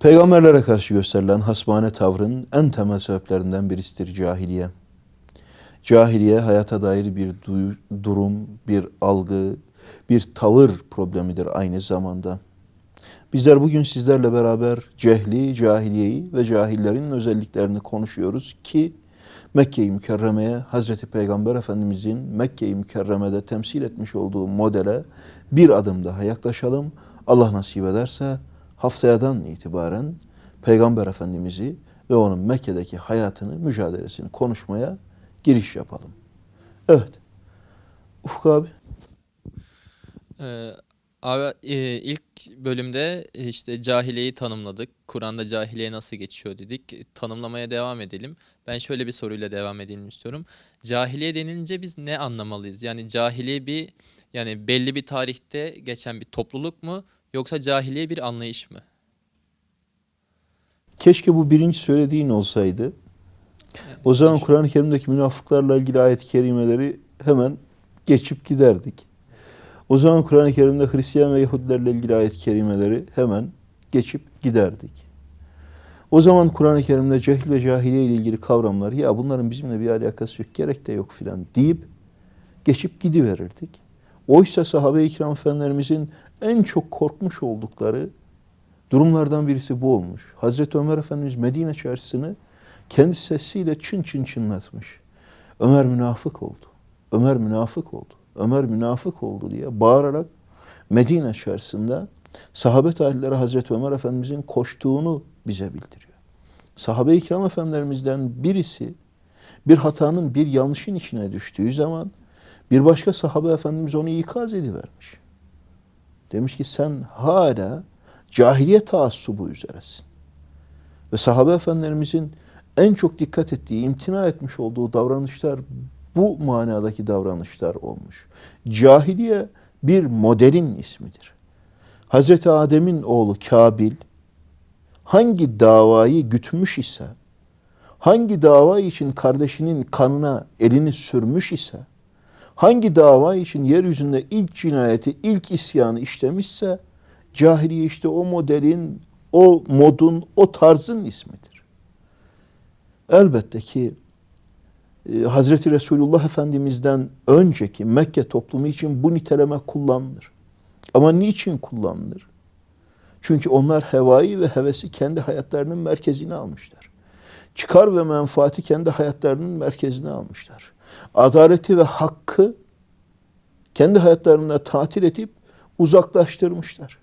Peygamberlere karşı gösterilen hasbane tavrın en temel sebeplerinden birisidir cahiliye. Cahiliye hayata dair bir duyu- durum, bir algı, bir tavır problemidir aynı zamanda. Bizler bugün sizlerle beraber cehli, cahiliyeyi ve cahillerin özelliklerini konuşuyoruz ki Mekke-i Mükerreme'ye Hazreti Peygamber Efendimizin Mekke-i Mükerreme'de temsil etmiş olduğu modele bir adım daha yaklaşalım. Allah nasip ederse haftayadan itibaren Peygamber Efendimiz'i ve onun Mekke'deki hayatını, mücadelesini konuşmaya giriş yapalım. Evet. Ufuk abi. Ee, abi e, ilk bölümde e, işte cahiliyeyi tanımladık. Kur'an'da cahiliye nasıl geçiyor dedik. Tanımlamaya devam edelim. Ben şöyle bir soruyla devam edelim istiyorum. Cahiliye denilince biz ne anlamalıyız? Yani cahiliye bir yani belli bir tarihte geçen bir topluluk mu yoksa cahiliye bir anlayış mı? Keşke bu birinci söylediğin olsaydı. O zaman Kur'an-ı Kerim'deki münafıklarla ilgili ayet-i kerimeleri hemen geçip giderdik. O zaman Kur'an-ı Kerim'de Hristiyan ve Yahudilerle ilgili ayet-i kerimeleri hemen geçip giderdik. O zaman Kur'an-ı Kerim'de cehil ve cahiliye ile ilgili kavramlar ya bunların bizimle bir alakası yok, gerek de yok filan deyip geçip gidiverirdik. Oysa sahabe-i kiram efendilerimizin en çok korkmuş oldukları durumlardan birisi bu olmuş. Hazreti Ömer Efendimiz Medine çarşısını kendi sesiyle çın çın çınlatmış. Ömer münafık oldu. Ömer münafık oldu. Ömer münafık oldu diye bağırarak Medine çarşısında sahabe tarihleri Hazreti Ömer Efendimizin koştuğunu bize bildiriyor. Sahabe-i kiram efendilerimizden birisi bir hatanın, bir yanlışın içine düştüğü zaman bir başka sahabe efendimiz onu ikaz edivermiş. Demiş ki sen hala cahiliye taassubu üzeresin. Ve sahabe efendilerimizin en çok dikkat ettiği, imtina etmiş olduğu davranışlar bu manadaki davranışlar olmuş. Cahiliye bir modelin ismidir. Hazreti Adem'in oğlu Kabil hangi davayı gütmüş ise, hangi dava için kardeşinin kanına elini sürmüş ise, hangi dava için yeryüzünde ilk cinayeti, ilk isyanı işlemişse, cahiliye işte o modelin, o modun, o tarzın ismidir. Elbette ki e, Hazreti Resulullah Efendimiz'den önceki Mekke toplumu için bu niteleme kullanılır. Ama niçin kullanılır? Çünkü onlar hevayı ve hevesi kendi hayatlarının merkezine almışlar. Çıkar ve menfaati kendi hayatlarının merkezine almışlar. Adaleti ve hakkı kendi hayatlarında tatil edip uzaklaştırmışlar.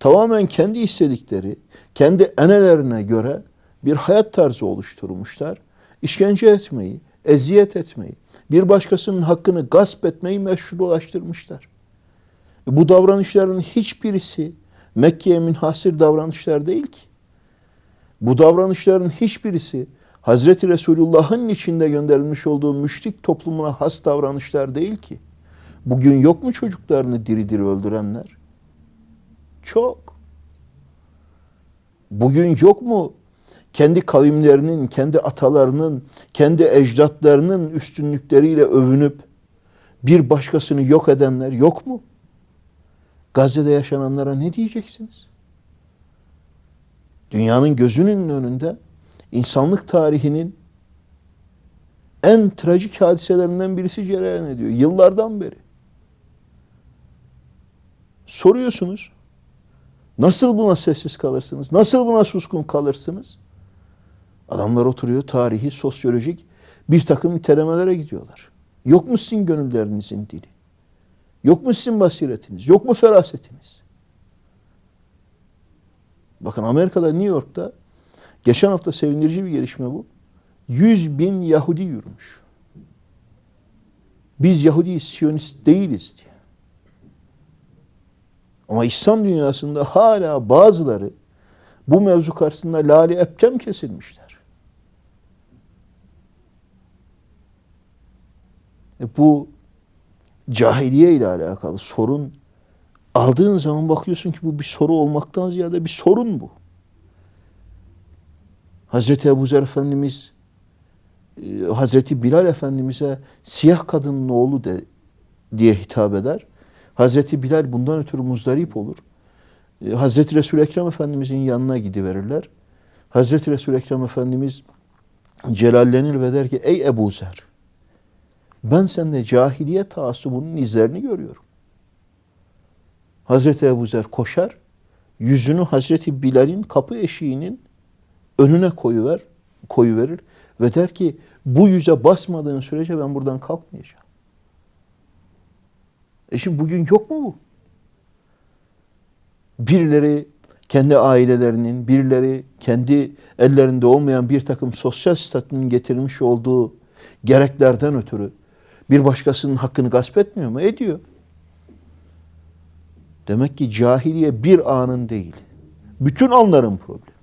Tamamen kendi istedikleri, kendi enelerine göre bir hayat tarzı oluşturmuşlar. İşkence etmeyi, eziyet etmeyi, bir başkasının hakkını gasp etmeyi meşrulaştırmışlar. Bu davranışların hiçbirisi Mekke'ye münhasır davranışlar değil ki. Bu davranışların hiçbirisi Hazreti Resulullah'ın içinde gönderilmiş olduğu müşrik toplumuna has davranışlar değil ki. Bugün yok mu çocuklarını diri diri öldürenler? Çok. Bugün yok mu kendi kavimlerinin, kendi atalarının, kendi ecdatlarının üstünlükleriyle övünüp bir başkasını yok edenler yok mu? Gazze'de yaşananlara ne diyeceksiniz? Dünyanın gözünün önünde insanlık tarihinin en trajik hadiselerinden birisi cereyan ediyor. Yıllardan beri. Soruyorsunuz. Nasıl buna sessiz kalırsınız? Nasıl buna suskun kalırsınız? Adamlar oturuyor tarihi, sosyolojik bir takım nitelemelere gidiyorlar. Yok mu sizin gönüllerinizin dili? Yok mu sizin basiretiniz? Yok mu ferasetiniz? Bakın Amerika'da, New York'ta geçen hafta sevindirici bir gelişme bu. 100 bin Yahudi yürümüş. Biz Yahudi Siyonist değiliz diye. Ama İslam dünyasında hala bazıları bu mevzu karşısında lali epkem kesilmişler. E bu cahiliye ile alakalı sorun aldığın zaman bakıyorsun ki bu bir soru olmaktan ziyade bir sorun bu. Hazreti Ebu Zer Efendimiz e, Hazreti Bilal Efendimiz'e siyah kadının oğlu de, diye hitap eder. Hazreti Bilal bundan ötürü muzdarip olur. E, Hazreti Resul Ekrem Efendimizin yanına gidiverirler. Hazreti Resul Ekrem Efendimiz celallenir ve der ki ey Ebu Zer ben sende cahiliye taassubunun izlerini görüyorum. Hazreti Ebu Zer koşar, yüzünü Hazreti Bilal'in kapı eşiğinin önüne koyuver, koyuverir ve der ki bu yüze basmadığın sürece ben buradan kalkmayacağım. E şimdi bugün yok mu bu? Birileri kendi ailelerinin, birileri kendi ellerinde olmayan bir takım sosyal statünün getirmiş olduğu gereklerden ötürü bir başkasının hakkını gasp etmiyor mu? Ediyor. Demek ki cahiliye bir anın değil. Bütün anların problemi.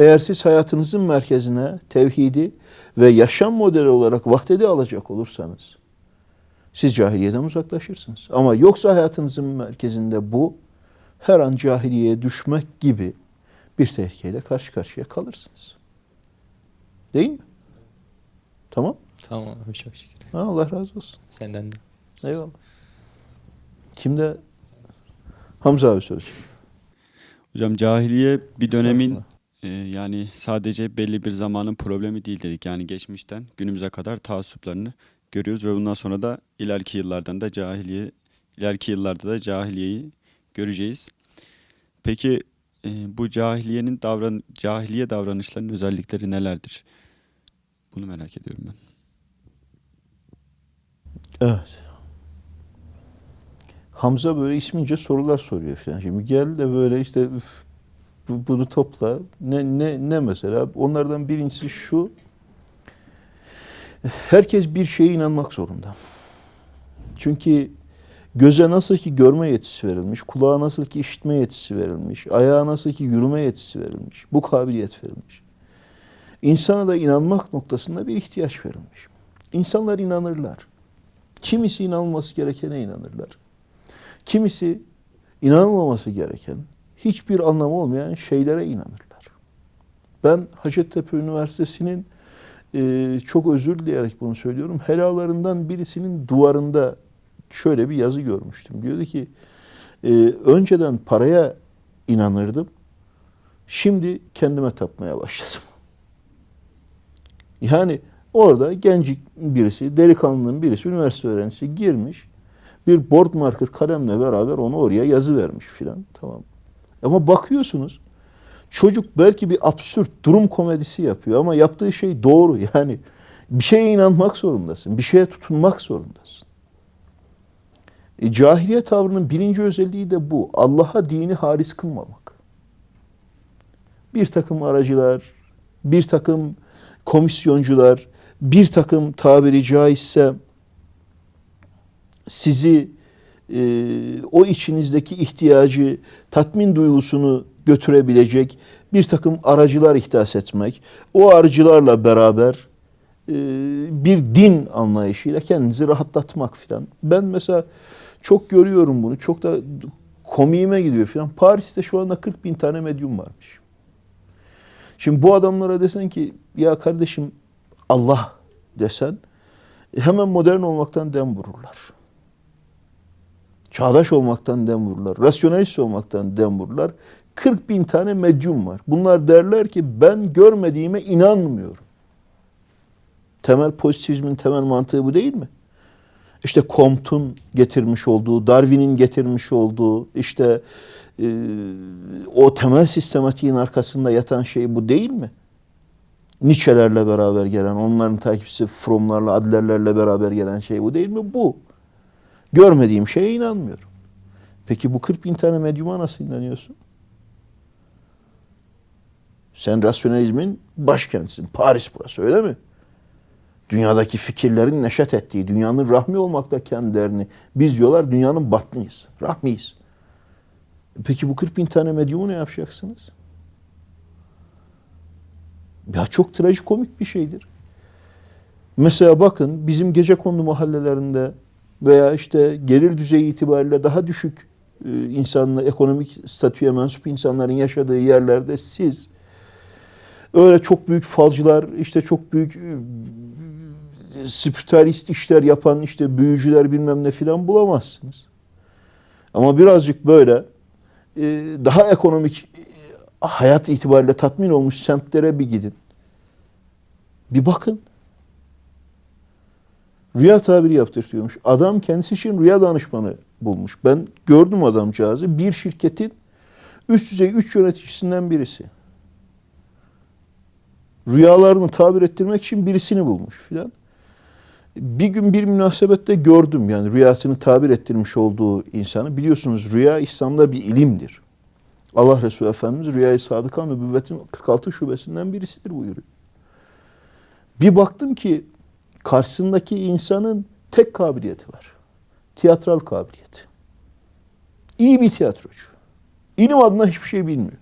Eğer siz hayatınızın merkezine tevhidi ve yaşam modeli olarak vahdedi alacak olursanız siz cahiliyeden uzaklaşırsınız. Ama yoksa hayatınızın merkezinde bu her an cahiliyeye düşmek gibi bir tehlikeyle karşı karşıya kalırsınız. Değil mi? Tamam. Tamam abi çok şükür. Ha, Allah razı olsun. Senden de. Eyvallah. Kimde? Hamza abi soracak. Hocam cahiliye bir dönemin Estağfurullah. e, yani sadece belli bir zamanın problemi değil dedik. Yani geçmişten günümüze kadar taassuplarını görüyoruz ve bundan sonra da ileriki yıllardan da cahiliye ileriki yıllarda da cahiliyeyi göreceğiz. Peki e, bu cahiliyenin davran cahiliye davranışlarının özellikleri nelerdir? Bunu merak ediyorum ben. Evet. Hamza böyle ismince sorular soruyor falan. Şimdi gel de böyle işte bu- bunu topla. Ne ne ne mesela? Onlardan birincisi şu. Herkes bir şeye inanmak zorunda. Çünkü göze nasıl ki görme yetisi verilmiş, kulağa nasıl ki işitme yetisi verilmiş, ayağa nasıl ki yürüme yetisi verilmiş, bu kabiliyet verilmiş. İnsana da inanmak noktasında bir ihtiyaç verilmiş. İnsanlar inanırlar. Kimisi inanılması gerekene inanırlar. Kimisi inanılmaması gereken, hiçbir anlamı olmayan şeylere inanırlar. Ben Hacettepe Üniversitesi'nin e, çok özür dileyerek bunu söylüyorum. Helalarından birisinin duvarında şöyle bir yazı görmüştüm. Diyordu ki e, önceden paraya inanırdım. Şimdi kendime tapmaya başladım. Yani orada gencik birisi, delikanlının birisi, üniversite öğrencisi girmiş. Bir board marker kalemle beraber onu oraya yazı vermiş filan. Tamam. Ama bakıyorsunuz çocuk belki bir absürt durum komedisi yapıyor ama yaptığı şey doğru. Yani bir şeye inanmak zorundasın. Bir şeye tutunmak zorundasın. E, cahiliye tavrının birinci özelliği de bu. Allah'a dini haris kılmamak. Bir takım aracılar, bir takım komisyoncular, bir takım tabiri caizse sizi e, o içinizdeki ihtiyacı, tatmin duygusunu götürebilecek bir takım aracılar ihdas etmek, o aracılarla beraber e, bir din anlayışıyla kendinizi rahatlatmak filan. Ben mesela çok görüyorum bunu, çok da komiğime gidiyor filan. Paris'te şu anda 40 bin tane medyum varmış. Şimdi bu adamlara desen ki ya kardeşim Allah desen hemen modern olmaktan dem vururlar. Çağdaş olmaktan dem vururlar. Rasyonalist olmaktan dem vururlar. 40 bin tane medyum var. Bunlar derler ki ben görmediğime inanmıyorum. Temel pozitivizmin temel mantığı bu değil mi? İşte Comte'un getirmiş olduğu, Darwin'in getirmiş olduğu, işte e, o temel sistematiğin arkasında yatan şey bu değil mi? Nietzsche'lerle beraber gelen, onların takipçisi Fromm'larla, Adler'lerle beraber gelen şey bu değil mi? Bu. Görmediğim şeye inanmıyorum. Peki bu 40 bin tane medyuma nasıl inanıyorsun? Sen rasyonalizmin başkentisin. Paris burası öyle mi? Dünyadaki fikirlerin neşet ettiği, dünyanın rahmi olmakta kendilerini biz diyorlar dünyanın batnıyız, rahmiyiz. Peki bu 40 bin tane medyumu ne yapacaksınız? Ya çok trajikomik bir şeydir. Mesela bakın bizim gece kondu mahallelerinde veya işte gelir düzeyi itibariyle daha düşük e, insanla ekonomik statüye mensup insanların yaşadığı yerlerde siz öyle çok büyük falcılar, işte çok büyük e, spiritüalist işler yapan işte büyücüler bilmem ne filan bulamazsınız. Ama birazcık böyle e, daha ekonomik hayat itibariyle tatmin olmuş semtlere bir gidin. Bir bakın. Rüya tabiri yaptırtıyormuş. Adam kendisi için rüya danışmanı bulmuş. Ben gördüm adamcağızı. Bir şirketin üst düzey üç yöneticisinden birisi. Rüyalarını tabir ettirmek için birisini bulmuş filan. Bir gün bir münasebette gördüm yani rüyasını tabir ettirmiş olduğu insanı. Biliyorsunuz rüya İslam'da bir ilimdir. Allah Resulü Efendimiz rüyayı sadıka nübüvvetin 46 şubesinden birisidir buyuruyor. Bir baktım ki karşısındaki insanın tek kabiliyeti var. Tiyatral kabiliyeti. İyi bir tiyatrocu. İlim adına hiçbir şey bilmiyor.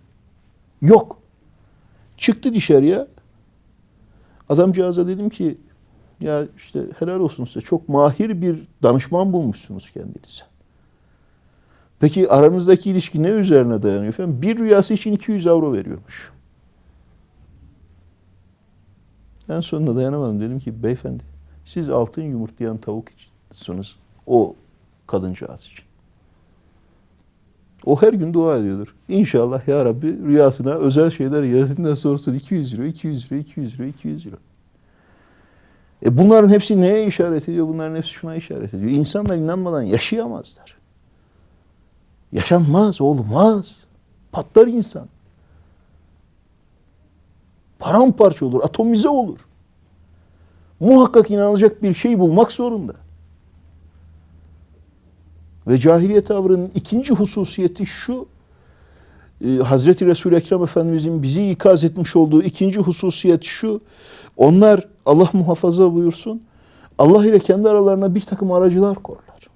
Yok. Çıktı dışarıya. Adamcağıza dedim ki ya işte helal olsun size çok mahir bir danışman bulmuşsunuz kendinize. Peki aranızdaki ilişki ne üzerine dayanıyor efendim? Bir rüyası için 200 avro veriyormuş. En sonunda dayanamadım. Dedim ki beyefendi siz altın yumurtlayan tavuk içinsiniz. O kadıncağız için. O her gün dua ediyordur. İnşallah ya Rabbi rüyasına özel şeyler yazından sorsun 200 euro, 200 euro, 200 euro, 200 euro. E bunların hepsi neye işaret ediyor? Bunların hepsi şuna işaret ediyor. İnsanlar inanmadan yaşayamazlar. Yaşanmaz, olmaz. Patlar insan. Paramparça olur, atomize olur. Muhakkak inanılacak bir şey bulmak zorunda. Ve cahiliye tavrının ikinci hususiyeti şu, e, Hazreti Resul-i Ekrem Efendimizin bizi ikaz etmiş olduğu ikinci hususiyet şu, onlar Allah muhafaza buyursun, Allah ile kendi aralarına bir takım aracılar korlar.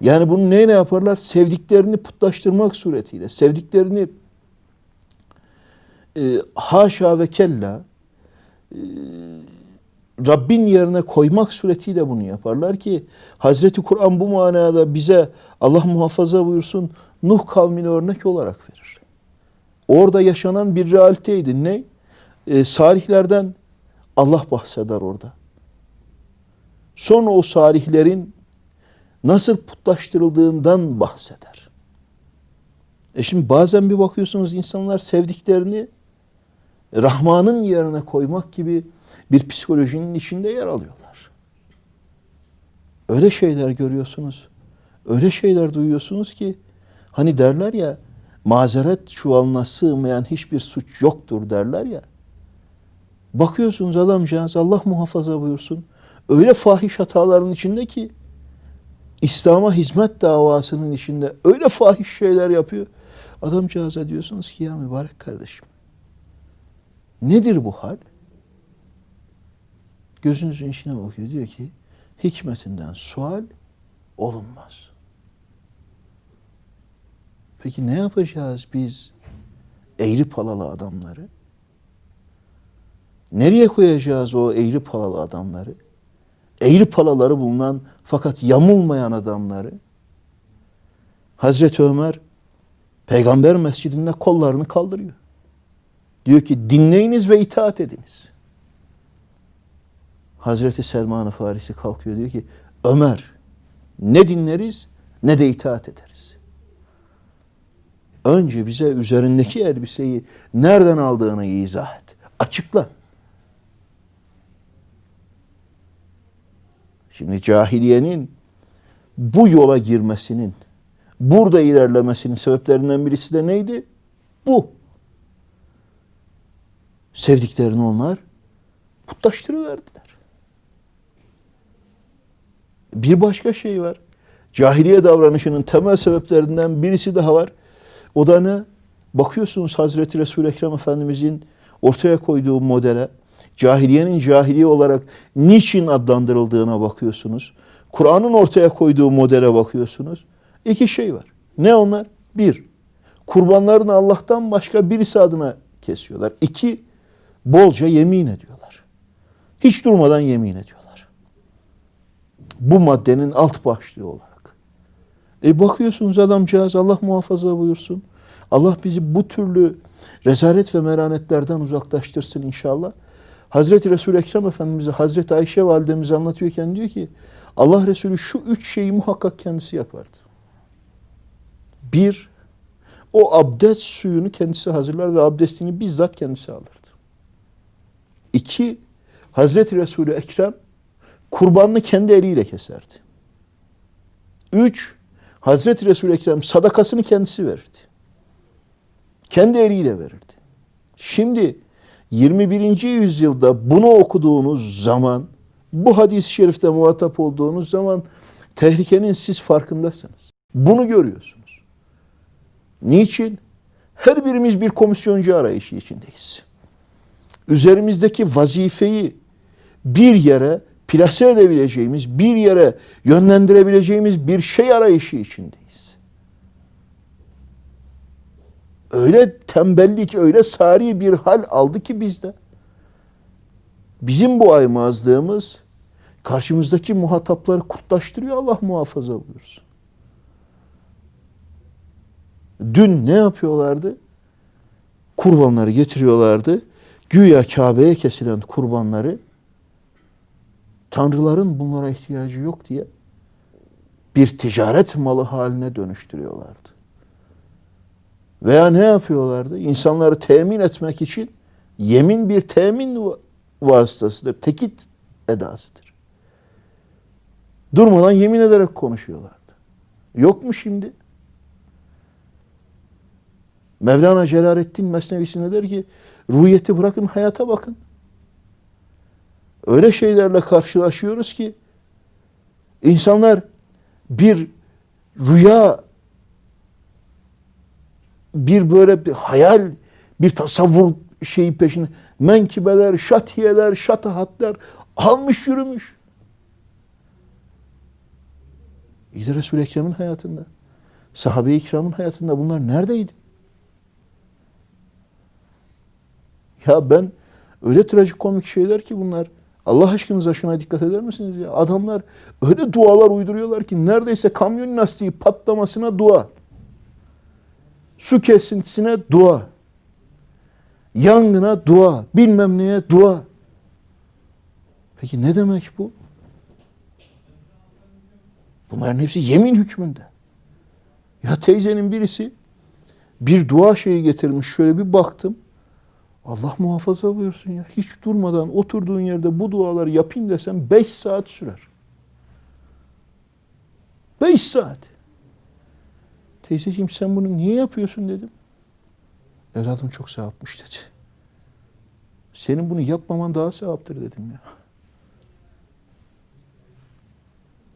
Yani bunu neyle yaparlar? Sevdiklerini putlaştırmak suretiyle, sevdiklerini e, haşa ve kella e, Rabbin yerine koymak suretiyle bunu yaparlar ki Hazreti Kur'an bu manada bize Allah muhafaza buyursun Nuh kavmini örnek olarak verir. Orada yaşanan bir realiteydi. Ne? E, salihlerden Allah bahseder orada. Sonra o salihlerin nasıl putlaştırıldığından bahseder. E şimdi bazen bir bakıyorsunuz insanlar sevdiklerini Rahman'ın yerine koymak gibi bir psikolojinin içinde yer alıyorlar. Öyle şeyler görüyorsunuz. Öyle şeyler duyuyorsunuz ki hani derler ya mazeret çuvalına sığmayan hiçbir suç yoktur derler ya. Bakıyorsunuz adamcağız Allah muhafaza buyursun. Öyle fahiş hataların içinde ki İslam'a hizmet davasının içinde öyle fahiş şeyler yapıyor. Adamcağıza diyorsunuz ki ya mübarek kardeşim. Nedir bu hal? Gözünüzün içine bakıyor. Diyor ki hikmetinden sual olunmaz. Peki ne yapacağız biz eğri palalı adamları? Nereye koyacağız o eğri palalı adamları? Eğri palaları bulunan fakat yamulmayan adamları. Hazreti Ömer peygamber mescidinde kollarını kaldırıyor. Diyor ki dinleyiniz ve itaat ediniz. Hazreti Selman-ı Farisi kalkıyor diyor ki Ömer ne dinleriz ne de itaat ederiz. Önce bize üzerindeki elbiseyi nereden aldığını izah et. Açıkla. Şimdi cahiliyenin bu yola girmesinin, burada ilerlemesinin sebeplerinden birisi de neydi? Bu. Sevdiklerini onlar putlaştırıverdiler. Bir başka şey var. Cahiliye davranışının temel sebeplerinden birisi daha var. O da ne? Bakıyorsunuz Hazreti Resul-i Ekrem Efendimizin ortaya koyduğu modele, cahiliyenin cahiliye olarak niçin adlandırıldığına bakıyorsunuz. Kur'an'ın ortaya koyduğu modele bakıyorsunuz. İki şey var. Ne onlar? Bir, kurbanlarını Allah'tan başka birisi adına kesiyorlar. İki, bolca yemin ediyorlar. Hiç durmadan yemin ediyorlar. Bu maddenin alt başlığı olarak. E bakıyorsunuz adamcağız Allah muhafaza buyursun. Allah bizi bu türlü rezalet ve meranetlerden uzaklaştırsın inşallah. Hazreti Resul-i Ekrem Efendimiz'e Hazreti Ayşe validemiz anlatıyorken diyor ki Allah Resulü şu üç şeyi muhakkak kendisi yapardı. Bir, o abdest suyunu kendisi hazırlar ve abdestini bizzat kendisi alırdı. İki, Hazreti Resulü Ekrem kurbanını kendi eliyle keserdi. Üç, Hazreti Resulü Ekrem sadakasını kendisi verirdi. Kendi eliyle verirdi. Şimdi 21. yüzyılda bunu okuduğunuz zaman, bu hadis-i şerifte muhatap olduğunuz zaman tehlikenin siz farkındasınız. Bunu görüyorsunuz. Niçin? Her birimiz bir komisyoncu arayışı içindeyiz. Üzerimizdeki vazifeyi bir yere plase edebileceğimiz, bir yere yönlendirebileceğimiz bir şey arayışı içindeyiz. Öyle tembellik, öyle sari bir hal aldı ki bizde. Bizim bu aymazlığımız karşımızdaki muhatapları kurtlaştırıyor Allah muhafaza buyursun. Dün ne yapıyorlardı? Kurbanları getiriyorlardı. Güya Kabe'ye kesilen kurbanları tanrıların bunlara ihtiyacı yok diye bir ticaret malı haline dönüştürüyorlardı. Veya ne yapıyorlardı? İnsanları temin etmek için yemin bir temin va- vasıtasıdır. Tekit edasıdır. Durmadan yemin ederek konuşuyorlardı. Yok mu şimdi? Mevlana Celaleddin Mesnevisinde der ki ruhiyeti bırakın hayata bakın. Öyle şeylerle karşılaşıyoruz ki insanlar bir rüya bir böyle bir hayal bir tasavvur şeyi peşinde menkibeler, şatiyeler, şatahatler almış yürümüş. İyi de Resul-i Ekrem'in hayatında, sahabe-i kiramın hayatında bunlar neredeydi? Ya ben öyle trajikomik şeyler ki bunlar. Allah aşkınıza şuna dikkat eder misiniz ya? Adamlar öyle dualar uyduruyorlar ki neredeyse kamyon lastiği patlamasına dua. Su kesintisine dua. Yangına dua. Bilmem neye dua. Peki ne demek bu? Bunların hepsi yemin hükmünde. Ya teyzenin birisi bir dua şeyi getirmiş. Şöyle bir baktım. Allah muhafaza buyursun ya. Hiç durmadan oturduğun yerde bu duaları yapayım desem 5 saat sürer. 5 saat. Teyzeciğim sen bunu niye yapıyorsun dedim. Evladım çok sevapmış dedi. Senin bunu yapmaman daha sevaptır dedim ya.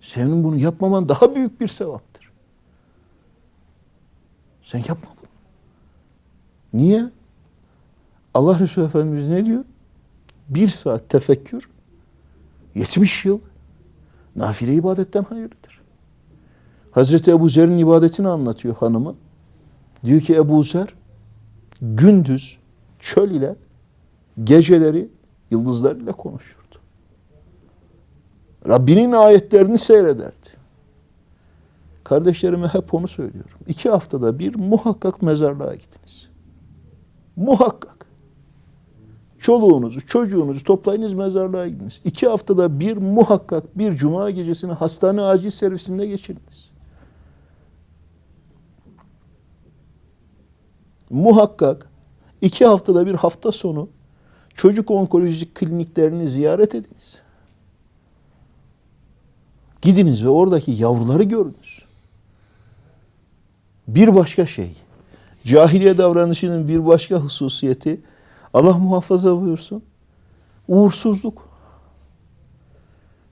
Senin bunu yapmaman daha büyük bir sevaptır. Sen yapma bunu. Niye? Allah Resulü Efendimiz ne diyor? Bir saat tefekkür 70 yıl nafile ibadetten hayırlıdır. Hazreti Ebu Zer'in ibadetini anlatıyor hanımı. Diyor ki Ebu Zer gündüz çöl ile geceleri yıldızlar ile konuşurdu. Rabbinin ayetlerini seyrederdi. Kardeşlerime hep onu söylüyorum. İki haftada bir muhakkak mezarlığa gidiniz. Muhakkak. Çoluğunuzu, çocuğunuzu toplayınız mezarlığa gidiniz. İki haftada bir muhakkak bir cuma gecesini hastane acil servisinde geçiriniz. Muhakkak iki haftada bir hafta sonu çocuk onkolojik kliniklerini ziyaret ediniz. Gidiniz ve oradaki yavruları görünüz. Bir başka şey, cahiliye davranışının bir başka hususiyeti, Allah muhafaza buyursun, uğursuzluk.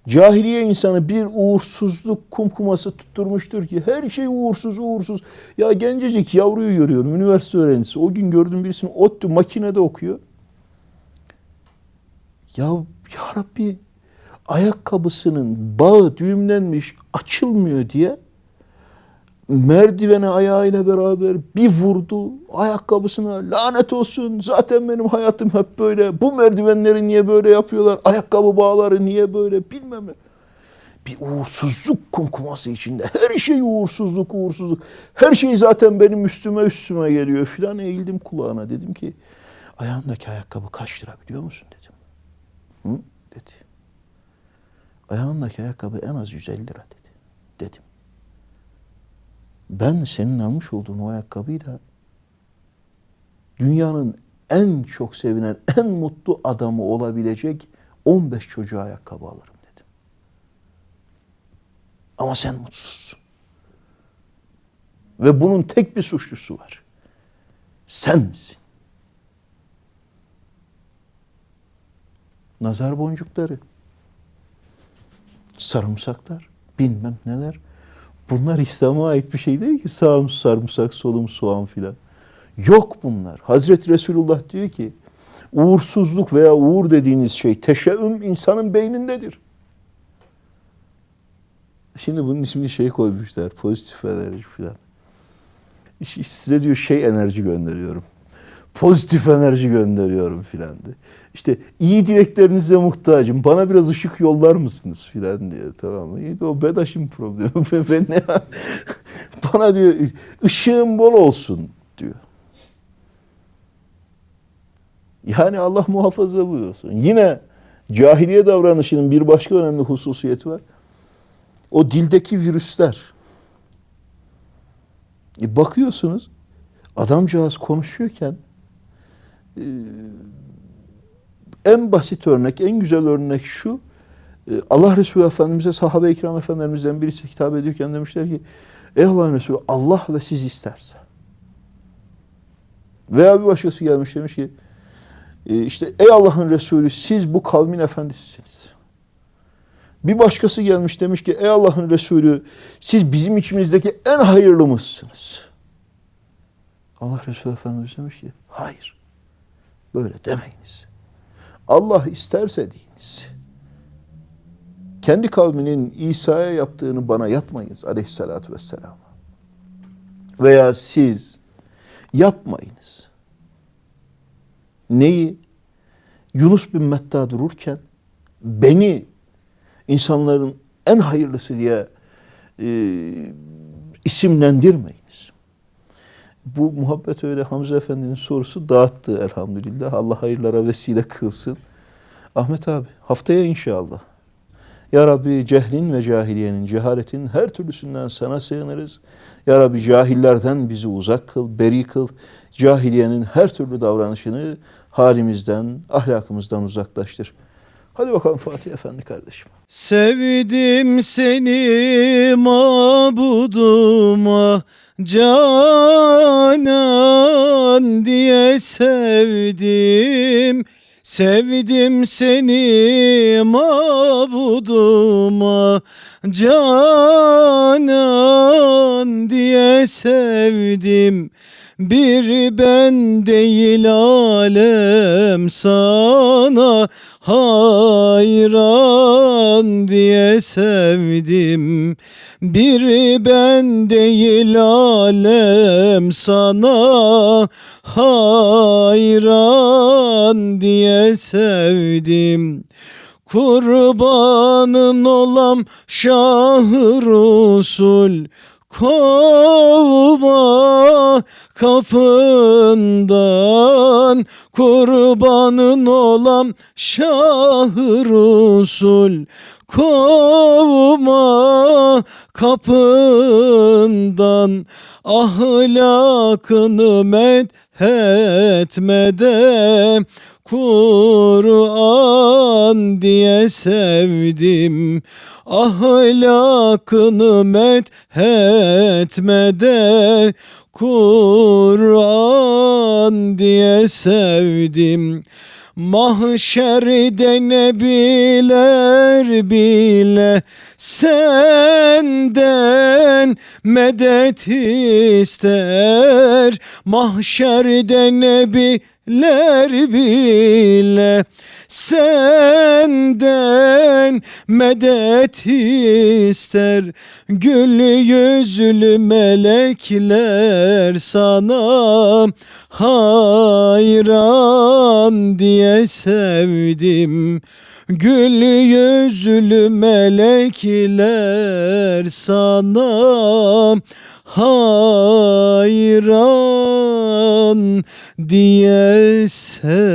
Cahiliye insanı bir uğursuzluk kumkuması tutturmuştur ki her şey uğursuz uğursuz. Ya gencecik yavruyu görüyorum üniversite öğrencisi. O gün gördüm birisini ODTÜ makinede okuyor. Ya, ya Rabbi ayakkabısının bağı düğümlenmiş açılmıyor diye merdivene ayağıyla beraber bir vurdu. Ayakkabısına lanet olsun zaten benim hayatım hep böyle. Bu merdivenleri niye böyle yapıyorlar? Ayakkabı bağları niye böyle? Bilmem ne. Bir uğursuzluk kumkuması içinde. Her şey uğursuzluk uğursuzluk. Her şey zaten benim üstüme üstüme geliyor filan. Eğildim kulağına. Dedim ki ayağındaki ayakkabı kaç lira biliyor musun? dedim. Hı? dedi. Ayağındaki ayakkabı en az 150 lira. dedi ben senin almış olduğun o ayakkabıyla dünyanın en çok sevinen, en mutlu adamı olabilecek 15 çocuğa ayakkabı alırım dedim. Ama sen mutsuzsun. Ve bunun tek bir suçlusu var. Sensin. Nazar boncukları, sarımsaklar, bilmem neler. Bunlar İslam'a ait bir şey değil ki sağım sarımsak, solum soğan filan. Yok bunlar. Hazreti Resulullah diyor ki uğursuzluk veya uğur dediğiniz şey teşeüm insanın beynindedir. Şimdi bunun ismini şey koymuşlar. Pozitif enerji filan. Size diyor şey enerji gönderiyorum. Pozitif enerji gönderiyorum filan diye. İşte iyi dileklerinize muhtacım. Bana biraz ışık yollar mısınız filan diye. Tamam mı? İyi de o bedaşın problemi. Ben ne Bana diyor ışığın bol olsun diyor. Yani Allah muhafaza buyursun. Yine cahiliye davranışının bir başka önemli hususiyeti var. O dildeki virüsler. E bakıyorsunuz adamcağız konuşuyorken en basit örnek, en güzel örnek şu. e, Allah Resulü Efendimiz'e sahabe-i kiram efendilerimizden birisi hitap ediyorken demişler ki Ey Allah'ın Resulü Allah ve siz isterse. Veya bir başkası gelmiş demiş ki e, işte ey Allah'ın Resulü siz bu kavmin efendisisiniz. Bir başkası gelmiş demiş ki ey Allah'ın Resulü siz bizim içimizdeki en hayırlımızsınız. Allah Resulü Efendimiz demiş ki hayır böyle demeyiniz. Allah isterse deyiniz. Kendi kavminin İsa'ya yaptığını bana yapmayınız aleyhissalatü vesselam. Veya siz yapmayınız. Neyi? Yunus bin Metta dururken beni insanların en hayırlısı diye e, isimlendirmeyiniz. Bu muhabbet öyle Hamza Efendi'nin sorusu dağıttı elhamdülillah. Allah hayırlara vesile kılsın. Ahmet abi haftaya inşallah. Ya Rabbi cehlin ve cahiliyenin, cehaletin her türlüsünden sana sığınırız. Ya Rabbi cahillerden bizi uzak kıl, beri kıl. Cahiliyenin her türlü davranışını halimizden, ahlakımızdan uzaklaştır. Hadi bakalım Fatih Efendi kardeşim. Sevdim seni mabuduma canan diye sevdim Sevdim seni mabuduma canan diye sevdim bir ben değil alem sana hayran diye sevdim. Bir ben değil alem sana hayran diye sevdim. Kurbanın olam şah Resul Kovma kapından kurbanın olam şah Resul Kovma kapından ahlakını methetmede Kur'an diye sevdim. Ahlakını methetmede Kur'an diye sevdim. Mahşerde nebiler bile senden medet ister. Mahşerde nebiler bile senden medet ister. Gül yüzlü melekler sana hayran diye sevdim. Gül yüzlü melekler sana hayran diye sevdim.